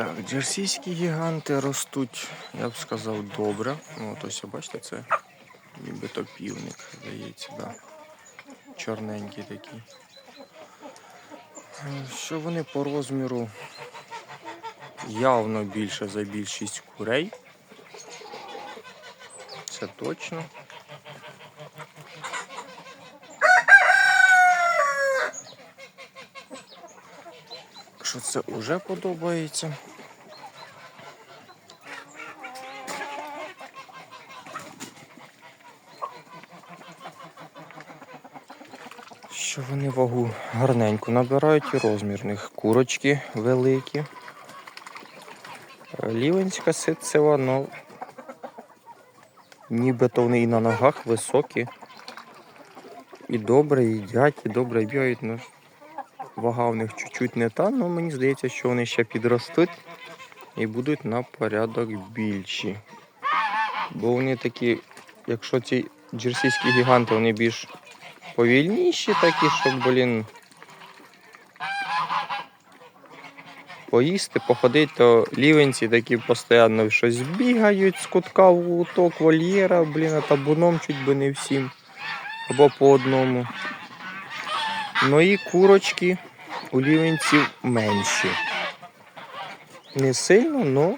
Так, джерсійські гіганти ростуть, я б сказав, добре. От ось, бачите, це нібито півник, здається, да. Чорненький такий. Е, Що вони по розміру явно більше за більшість курей. Це точно. Це вже подобається. Що вони вагу гарненько набирають і розмір них курочки великі. Е, Лівенська ситцева, ну нібито вони і на ногах високі. І добре їдять, і добре бігають. Ну, вага в них чуть-чуть не та, але мені здається, що вони ще підростуть і будуть на порядок більші. Бо вони такі, якщо ці джерсійські гіганти, вони більш повільніші такі, щоб, блін. Поїсти, походити, то лівенці такі постійно щось бігають з кутка в куток вольєра, блін, а табуном чуть би не всім. Або по одному. Ну і курочки у лівенців менші. Не сильно, але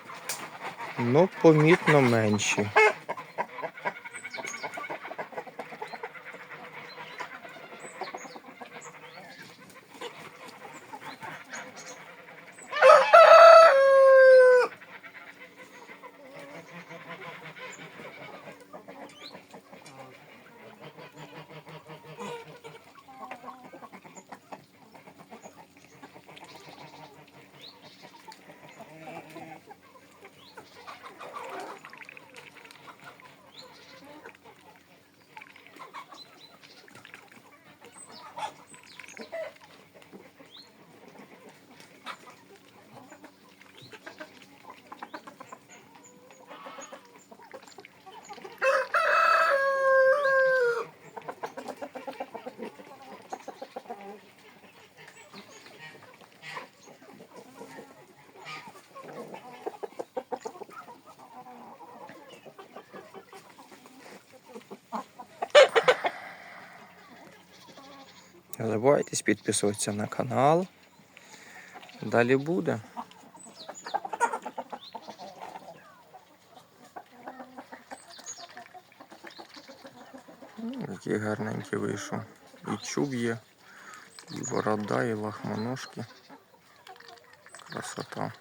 но помітно менші. Не забувайтесь підписуватися на канал. Далі буде. М, Який гарненький вийшов. І чуб є, і борода, і лахмоножки. Красота.